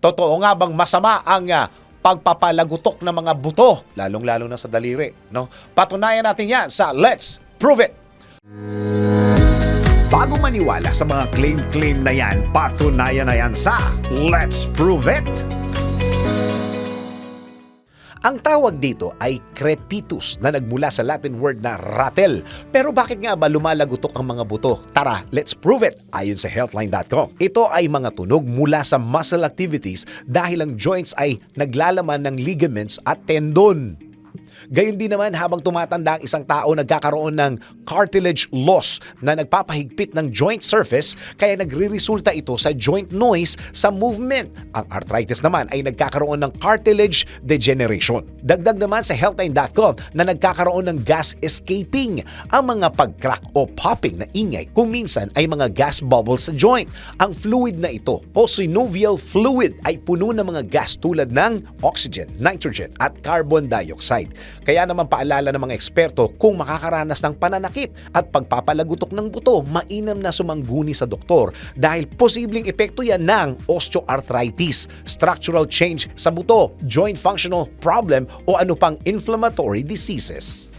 Totoo nga bang masama ang ah, pagpapalagutok ng mga buto, lalong-lalo na sa daliri, no? Patunayan natin 'yan sa Let's Prove It. Bago maniwala sa mga claim-claim na yan, patunayan na yan sa Let's Prove It! Ang tawag dito ay crepitus na nagmula sa Latin word na rattle. Pero bakit nga ba lumalagutok ang mga buto? Tara, let's prove it ayon sa healthline.com. Ito ay mga tunog mula sa muscle activities dahil ang joints ay naglalaman ng ligaments at tendon. Gayun din naman habang tumatanda ang isang tao nagkakaroon ng cartilage loss na nagpapahigpit ng joint surface kaya nagre-resulta ito sa joint noise sa movement. Ang arthritis naman ay nagkakaroon ng cartilage degeneration. Dagdag naman sa healthline.com na nagkakaroon ng gas escaping. Ang mga pag-crack o popping na ingay kung minsan ay mga gas bubbles sa joint. Ang fluid na ito o synovial fluid ay puno ng mga gas tulad ng oxygen, nitrogen at carbon dioxide. Kaya naman paalala ng mga eksperto kung makakaranas ng pananakit at pagpapalagutok ng buto, mainam na sumangguni sa doktor dahil posibleng epekto yan ng osteoarthritis, structural change sa buto, joint functional problem o ano pang inflammatory diseases.